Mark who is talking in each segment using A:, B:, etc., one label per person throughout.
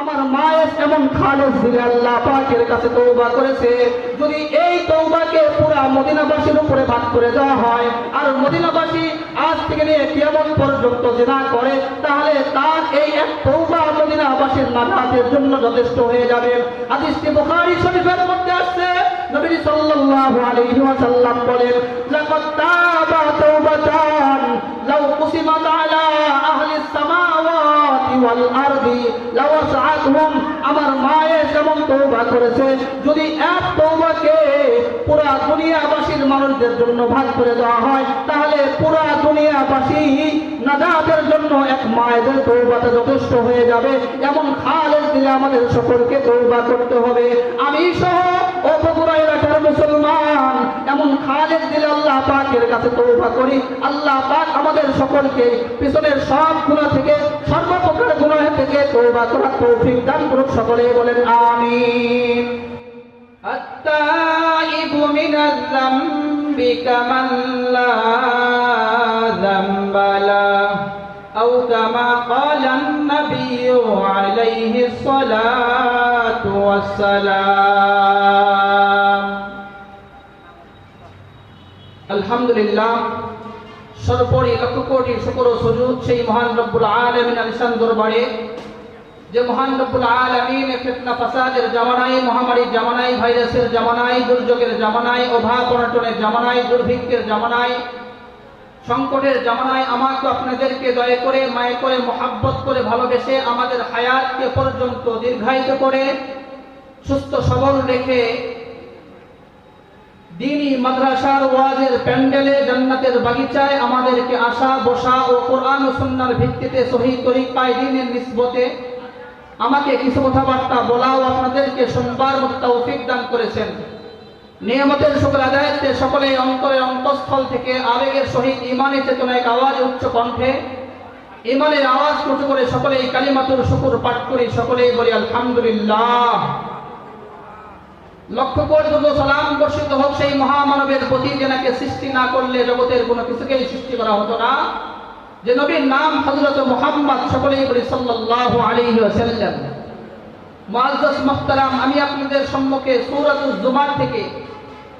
A: আমার মায়ের এমন খালেজ দিলে আল্লাহ পাকের কাছে তৌবা করেছে। যদি এই তৌবাকে পুরা মদিনাবাসীর উপরে ভাগ করে দেওয়া হয়, আর মদিনাবাসী আজ থেকে নিয়ে কেমন পর্যন্ত জেনা করে, তাহলে তার এই এক তৌবা মদিনাবাসীর নাজাতের জন্য যথেষ্ট হয়ে যাবে। হাদিসটি বুখারী শরীফের মধ্যে আসছে। নবী সাল্লাল্লাহু আলাইহি ওয়াসাল্লাম বলেন, লাকাদ তাবা তাওবাতান, লাউ কুসিমাত আমার মায়ে যেমন তওবা করেছে, যদি এক তওবাকে পুরা দুনিয়াবাসীর মানুষদের জন্য ভাগ করে দেওয়া হয়, তাহলে পুরা দুনিয়াবাসী নাজাতের জন্য এক মায়েদের তৌবাতে যথেষ্ট হয়ে যাবে। এমন খালেজ দিলে আমাদের সকলকে তৌবা করতে হবে। আমি সহ এলাকার মুসলমান এমন খালেজ দিলে আল্লাহ পাকের কাছে তৌবা করি আল্লাহ পাক আমাদের সকলকে পিছনের সব গুণা থেকে সর্বপ্রকার গুণা থেকে তৌবা করার তৌফিক দান করুক সকলে বলেন আমিন
B: التائب من الذنب كمن لا ذنب له أو كما قال النبي عليه الصلاة والسلام
A: আলহামদুলিল্লাহ, সর্বোপরি লক্ষ কোটি শুকর সুজুদ সেই মহান রব্বুল আলমিন আলিসান দরবারে, যে মহান রব্বুল আলমিন ফিতনা ফাসাদের জামানায় মহামারীর জামানায়, ভাইরাসের জামানায়, দুর্যোগের জামানায়, অভাব অনটনের জামানায়, দুর্ভিক্ষের জামানায়, সংকটের জামানায় আমাকে আপনাদেরকে দয়া করে, মায়ে করে, মোহাব্বত করে, ভালোবেসে আমাদের হায়াতকে পর্যন্ত দীর্ঘায়িত করে, সুস্থ সবল রেখে দিনী মাদ্রাসার ওয়াজের প্যান্ডেলে জান্নাতের বাগিচায় আমাদেরকে আসা বসা ও কোরআন ও সুন্নার ভিত্তিতে সহি তরিকায় দিনের নিসবতে। আমাকে কিছু কথাবার্তা বলাও আপনাদেরকে শুনবার মতো তৌফিক দান করেছেন। নিয়মতের সকল আদায়ত্বে সকলে অন্তরে অন্তঃস্থল থেকে আবেগের সহিত ইমানের চেতনায় আওয়াজ উচ্চ কণ্ঠে। ইমানের আওয়াজ উঁচু করে সকলেই কালিমাতুর শুকুর পাঠ করি, সকলেই বলি, আলহামদুলিল্লাহ। লক্ষ পর্যন্ত সালাম বর্ষিত হোক, সেই মহামানবের প্রতি যেনাকে সৃষ্টি না করলে জগতের কোনো কিছুকেই সৃষ্টি করা হতো না। যে নবীর নাম হজরত মোহাম্মদ সকলেই বলি সাল্লাহ আলহি আসাল্লাম মুআজ্জাজ মুহতারাম, আমি আপনাদের সম্মুখে সৌরাত জুমার থেকে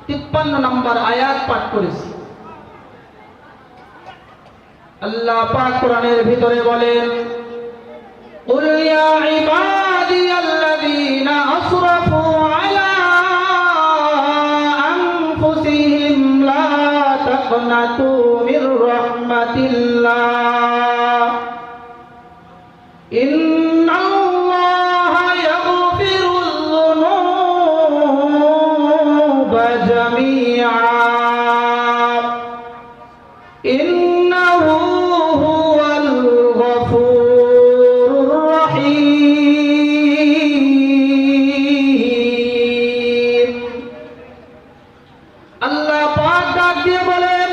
A: 53 নম্বর আয়াত পাঠ করেছি। আল্লাহ পাক কোরআনের ভিতরে বলেন দিয়ে বলেন,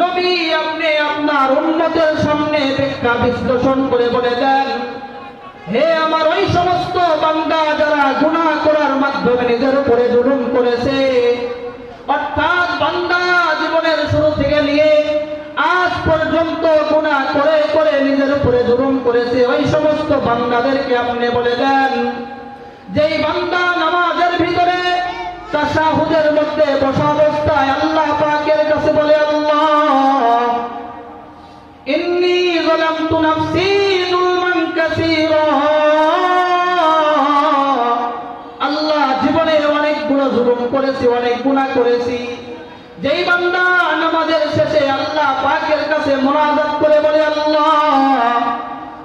A: নবী আপনি আপনার উন্নতের সামনে ব্যাখ্যা বিশ্লেষণ করে বলে দেন হে আমার ওই সমস্ত বান্দা যারা গুনাহ করার মাধ্যমে নিজের উপরে জুলুম করেছে, অর্থাৎ বান্দা জীবনের শুরু থেকে নিয়ে আজ পর্যন্ত গুনাহ করে করে নিজের উপরে জুলুম করেছে, ওই সমস্ত বান্দাদেরকে আপনি বলে দেন যেই বান্দা তাসাহুদের মধ্যে বসা অবস্থায় আল্লাহ পাকের কাছে বলে, আল্লাহ আল্লাহ জীবনে অনেক গুনাহ জুলুম করেছি, অনেক গুনাহ করেছি। যেই বান্দা আমাদের শেষে আল্লাহ পাকের কাছে মোনাজাত করে বলে, আল্লাহ,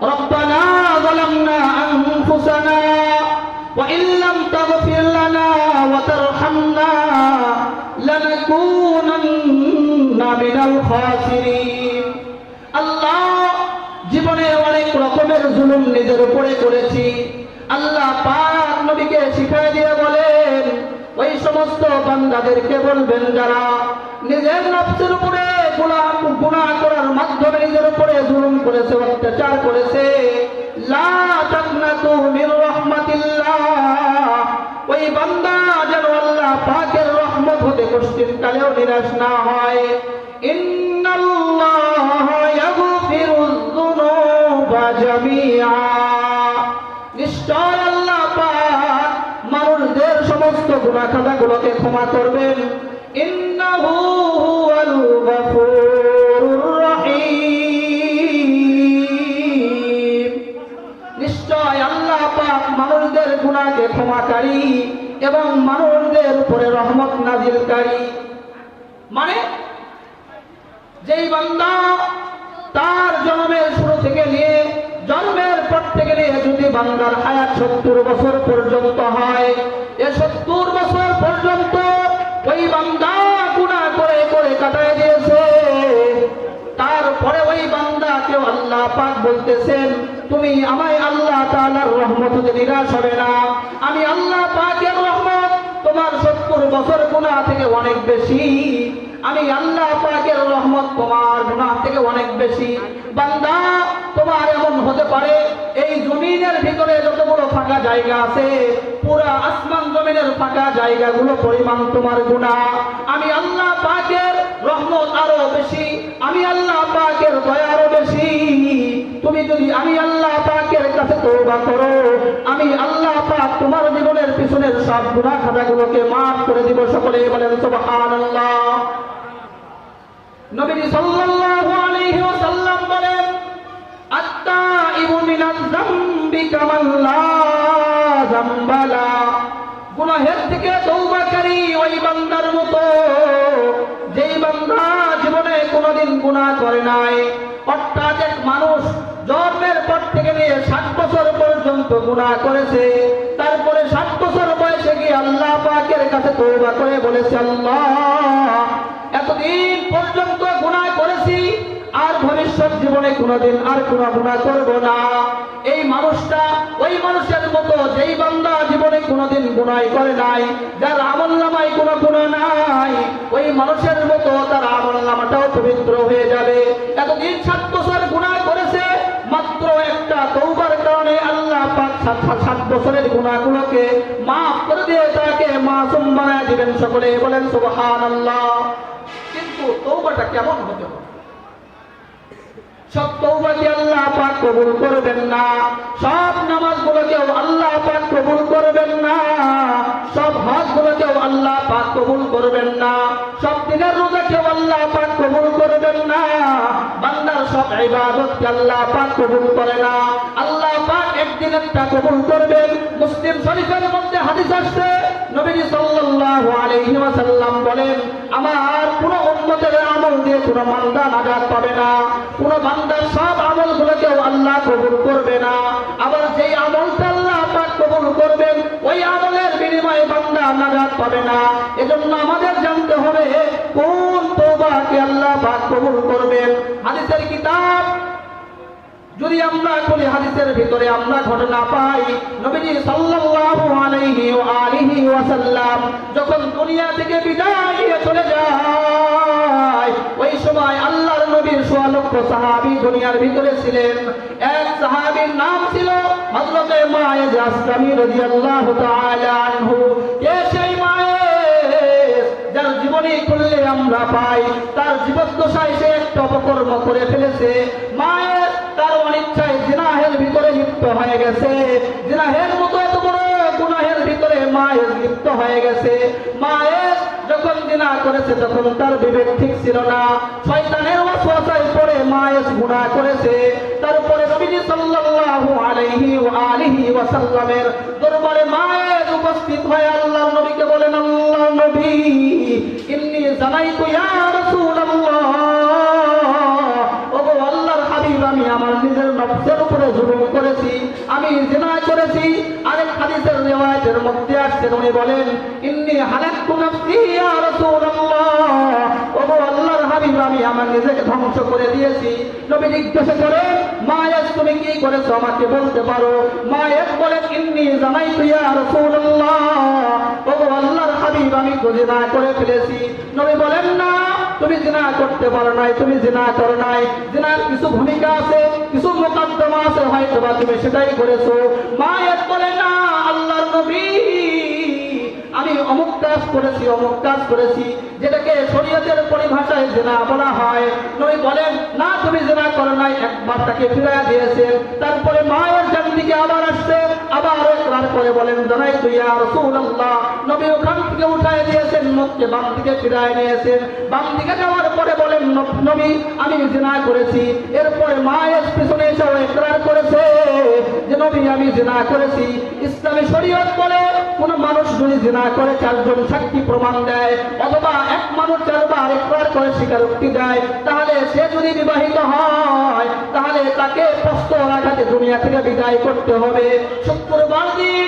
A: রব্বানা যালামনা আনফুসানা ওয়া ইল্লাম لنا وترحمنا لنكونن من الخاسرين আল্লাহ জীবনে অনেক রকমের জুলুম নিজের উপরে করেছি আল্লাহ পাক নবীকে শিখাই দিয়ে বলেন ওই সমস্ত বান্দাদেরকে বলবেন যারা নিজের নফসের উপরে গুনাহ গুনাহ করার মাধ্যমে নিজের উপরে জুলুম করেছে অত্যাচার করেছে লা তাকনাতু মির রাহমাতিল্লাহ ওই বান্দা যেন আল্লাহ পাকের রহমত হতে কষ্টিন কালেও নিরাশ না হয়। নিশ্চয় আল্লাহ পাক মানুষদের সমস্ত গুনাহ খাতাগুলোকে ক্ষমা করবেন। ইন্নাহু হুয়াল মানুষদের গুনাহকে ক্ষমাকারী এবং মানুষদের উপরে রহমত নাজিলকারী। মানে যেই বান্দা তার জন্মের শুরু থেকে নিয়ে, জন্মের পর থেকে নিয়ে যদি বান্দার হায়াত সত্তর বছর পর্যন্ত হয়, এ সত্তর বছর পর্যন্ত ওই বান্দা গুণা করে করে কাটায় দিয়েছে। তারপরে ওই বান্দাকেও আল্লাহ পাক বলতেছেন তুমি আমায় আল্লাহ তাআলার রহমত নিরাশ হবে না, আমি আল্লাহ পাকের রহমত তোমার সত্তর বছর গুণা থেকে অনেক বেশি। আমি আল্লাহ পাকের রহমত তোমার গুনাহ থেকে অনেক বেশি। বান্দা, তোমার এমন হতে পারে, এই জমিনের ভিতরে যতগুলো ফাঁকা জায়গা আছে, পুরা আসমান জমিনের ফাঁকা জায়গাগুলো পরিমাণ তোমার গুনাহ। আমি আল্লাহ পাকের রহমত আরও বেশি, আমি আল্লাহ পাকের দয়া আরও বেশি। তুমি যদি আমি কাছে তওবা করো। আমি আল্লাহ পাক তোমার জীবনের পিছনের সব গুনাহ খাতাগুলোকে মাফ করে দিব। সকলে বলেন, সুবহানাল্লাহ। নবী সাল্লাল্লাহু আলাইহি ওয়াসাল্লাম বলেন, আত্তাইবু মিনাজ যামবি কামান লা যামবালা গুনাহের থেকে তওবাকারী ওই বান্দার মতো। যেই বান্দা জীবনে কোনোদিন গুনাহ করে নাই, অর্থাৎ এক মানুষ জন্মের পর পর্যন্ত গুনাহ করেছে। তারপরে ষাট বছর বয়সে গিয়ে আল্লাহ পাকের কাছে তওবা করে বলেছে, আল্লাহ, এতদিন পর্যন্ত গুনাহ করেছি, আর ভবিষ্যৎ জীবনে কোনোদিন আর কোন গুনাহ করব না। এই মানুষটা, ওই মানুষের মতো যেই বান্দা জীবনে কোনোদিন গুনাহ করে নাই, যার আমল নামায় কোনো গুনাহ নাই, ওই মানুষের মতো তার আমল নামাটাও পবিত্র হয়ে যাবে। এতদিন সাত বছর বছরের গুনাহগুলোকে মাফ করে দিয়ে তাকে মাসুম বানায় দিবেন সকলে, বলেন সুবহানাল্লাহ। কিন্তু তৌবাটা কেমন হতে সব তৌবাকে আল্লাহ পাক কবুল করবেন না, সব নামাজগুলোকেও আল্লাহ পাক কবুল করবেন না, সব হজগুলোকেও আল্লাহ পাক কবুল করবেন না, সব দিনের রোজাকেও আল্লাহ পাক কবুল করবেন না, বান্দার সব ইবাদতকে আল্লাহ পাক কবুল করে না, আল্লাহ পাক একদিন একটা কবুল করবেন মুসলিম শরীফের মধ্যে হাদিস আসছে। নবীজি সাল্লাল্লাহু আলাইহি ওয়াসাল্লাম বলেন, আমার কোন উম্মতের আমল দিয়ে কোন বান্দা নাজাত পাবে না। কোন বান্দার সব আমলগুলোকেও আল্লাহ কবুল করবে না। আবার যেই আমলটা আল্লাহ পাক কবুল করবেন, ওই আমলের বিনিময়ে বান্দা নাজাত পাবে না। এজন্য আমাদের জানতে হবে, কোন তওবাকে আল্লাহ পাক কবুল করবেন? হাদিসের কিতাব যদি আমরা কোন হাদিসের ভিতরে আমরা ঘটনা পাই, নবীজি সাল্লাল্লাহু আলাইহি ওয়া আলিহি ওয়াসাল্লাম যখন দুনিয়া থেকে বিদায় নিয়ে চলে যায়, ওই সময় আল্লাহর নবীর সোয়া লক্ষ সাহাবী দুনিয়ার ভিতরে ছিলেন। এক সাহাবীর নাম ছিল হযরতে মায়েজ আসলামী রাদিয়াল্লাহু তাআলা আনহু। কে সেই মায়েজ যার জীবনী খুললে আমরা পাই, তার জীবদ্দশায় সে একটা অপকর্ম করে ফেলেছে। মায়ের তার অনিচ্ছায় জিনাহের ভিতরে লিপ্ত হয়ে গেছে। জিনাহের মতো এত বড় গুনাহের ভিতরে মায়ের লিপ্ত হয়ে গেছে। মায়ের যখন জিনা করেছে, তখন তার বিবেক ঠিক ছিল না। শয়তানের ওয়াসওয়াসায় পড়ে মায়ের গুনাহ করেছে। তারপরে নবীজি সাল্লাল্লাহু আলাইহি ওয়া আলিহি ওয়াসাল্লামের দরবারে মায়ের উপস্থিত হয়ে আল্লাহর নবীকে বলেন আল্লাহর নবী, ইন্নী জানাইতু ইয়া রাসূলুল্লাহ। আমি জিনা করেছি, আরেক হাদিসের রিওয়ায়াতের মধ্যে আসছে, উনি বলেন, ইন্নী হালাকতু নাফসি ইয়া রাসূলুল্লাহ। আল্লাহর হাবিব, আমি আমার নিজেকে ধ্বংস করে দিয়েছি। নবী জিজ্ঞাসা মায়ের তুমি কি করেছ? আমাকে বলতে পারো? ইন্নী জানাইতু ইয়া রাসূলুল্লাহ। আল্লাহর হাবিব, আমি করে ফেলেছি। নবী বলেন, না, তুমি জিনা করতে পারো নাই, তুমি জিনা করো নাই। জিনার কিছু ভূমিকা আছে হয়তো বা তুমি সেটাই করেছ। বলে, না আল্লাহ নবী, আমি অমুক কাজ করেছি, অমুক কাজ করেছি, যেটাকে শরীয়তের পরিভাষায় জেনা বলা হয়। নবী বলেন, না, তুমি জেনা করো নাই। একবার তাকে ফিরাইয়া দিয়েছেন। তারপরে মায়ের জান দিকে আবার আসছে আবার একবার করে বলেন জানাই তুই আর রাসূলুল্লাহ নবী ওখান থেকে উঠায় দিয়েছেন বাম দিকে ফিরায় নিয়েছেন। বাম দিকে যাওয়ার পরে বলেন, নবী আমি জিনা করেছি। এরপরে মায়ের পিছনে এসেও করেছে যে, নবী, আমি জিনা করেছি। ইসলামী শরীয়ত বলে, কোন মানুষ যদি জিনা করে, চারজন সাক্ষী প্রমাণ দেয়, অথবা এক মানুষ চারবার একবার করে স্বীকারোক্তি দেয়, তাহলে সে যদি বিবাহিত হয়, তাহলে তাকে প্রস্ত আঘাতে দুনিয়া থেকে বিদায় করতে হবে। শুক্রবার দিন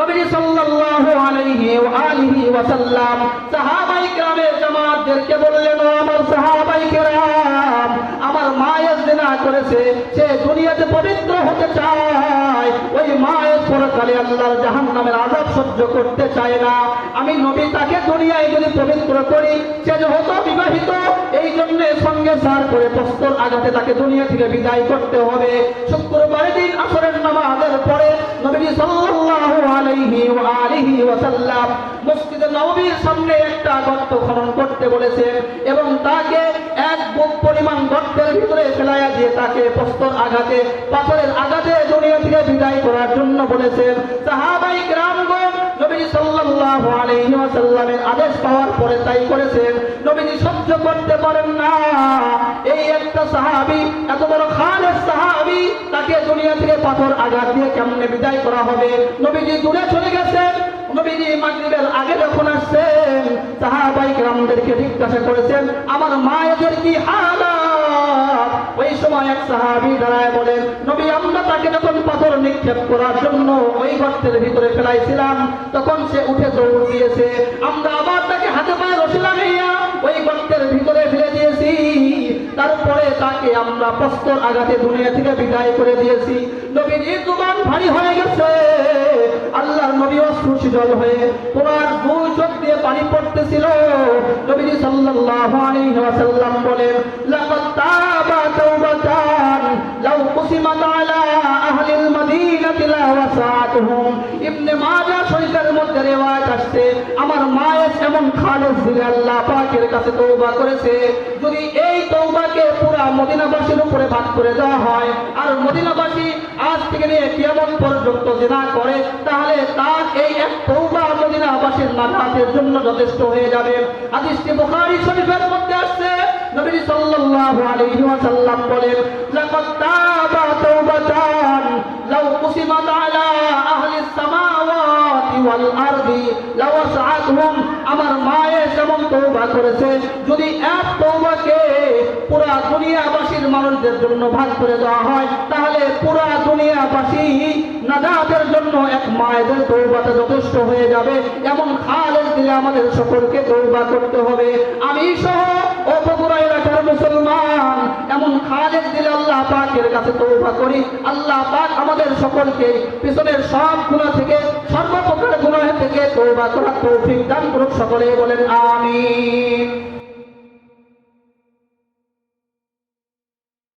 A: নবী সাল্লাল্লাহু আলাইহি ওয়া আলিহি ওয়া সাল্লাম সাহাবাই কেরামের জামাতদেরকে বললেন আমার সাহাবাই কেরাম, আমার মায়ের জিনা করেছে, সে দুনিয়াতে পবিত্র হতে চায়। ওই মায়ের পরকালে আল্লাহর জাহান্নামের আযাব সহ্য করতে চায় না। আমি নবী তাকে দুনিয়ায় যদি পবিত্র করি, সে যেহেতু বিবাহিত এই জন্য সঙ্গে সার করে প্রস্তর আঘাতে তাকে দুনিয়া থেকে বিদায় করতে হবে। শুক্রবার দিন আসরের নামাজের পরে নবী সাল্লাল্লাহু আলাইহি ওয়া আলিহি ওয়া সাল্লাম মসজিদে নববীর সামনে একটা গর্ত খনন করতে বলেছেন এবং তাকে এক বুক পরিমাণ গর্তের ভিতরে ফেলাইয়া দিয়ে তাকে প্রস্তর আঘাতে, পাথরের আঘাতে দুনিয়া থেকে বিদায় করার জন্য বলেছেন। সাহাবাই ওয়া আদেশ পাওয়ার পরে তাই করেছেন। নবীজি সহ্য করতে পারেন না। এই একটা এত বড় তাকে দুনিয়া থেকে পাথর আঘাত দিয়ে কেমনে বিদায় করা হবে? নবীজি দূরে চলে গেছেন। আগে যখন আসছেন জিজ্ঞাসা করেছেন, আমার মায়েদের কি হালাত ওই সময় এক সাহাবী দাঁড়ায় বলেন, নবী, আমরা তাকে যখন পাথর নিক্ষেপ করার জন্য ওই গর্তের ভিতরে ফেলাইছিলাম, তখন সে উঠে দৌড় দিয়েছে, আমরা আবার তাকে হাতে পায়ে রসি লাগাইয়া ওই গর্তের ভিতরে ফেলে দিয়েছি। তারপরে তাকে আমরা প্রস্তর আঘাতে দুনিয়া থেকে বিদায় করে দিয়েছি। নবীর জুবান ভারী হয়ে গেছে। আল্লাহর নবী অশ্রুষি জল হয়ে তোমার দুই চোখ দিয়ে পানি পড়তেছিল। নবীজি সাল্লাল্লাহু আলাইহি ওয়াসাল্লাম বলেন, লাকাদ তাবা আমার মায়ের এমন খালেস দিলে আল্লাহ পাকের কাছে তওবা করেছে, যদি এই তওবাকে পুরা মদিনাবাসীর উপরে ভাগ করে দেওয়া হয়, আর মদিনাবাসী আজ থেকে নিয়ে কেমন পর্যন্ত জিনা করে, তাহলে তার এই এক তওবা মদিনাবাসীর নাজাতের জন্য যথেষ্ট হয়ে যাবে। হাদিসটি বুখারী শরীফের মধ্যে আসছে, নবী সাল্লাল্লাহু আলাইহি ওয়াসাল্লাম বলেন, লাকাদ আমার মায়ে যেমন তওবা করেছে। যদি এক তওবাকে পুরা দুনিয়াবাসীর মানুষদের জন্য ভাগ করে দেওয়া হয়, তাহলে পুরা দুনিয়াবাসী নাজাতের জন্য এক মায়েদের তৌবাতে যথেষ্ট হয়ে যাবে। এমন খালেদ দিলে আমাদের সকলকে তৌবা করতে হবে। আমি সহ বগুড়া এলাকার মুসলমান, এমন খালেদ দিলে আল্লাহ পাকের কাছে তৌবা করি। আল্লাহ পাক আমাদের সকলকে পিছনের সব গুণা থেকে সর্বপ্রকার গুণা থেকে তৌবা করার তৌফিক দান করুক সকলে বলেন আমিন।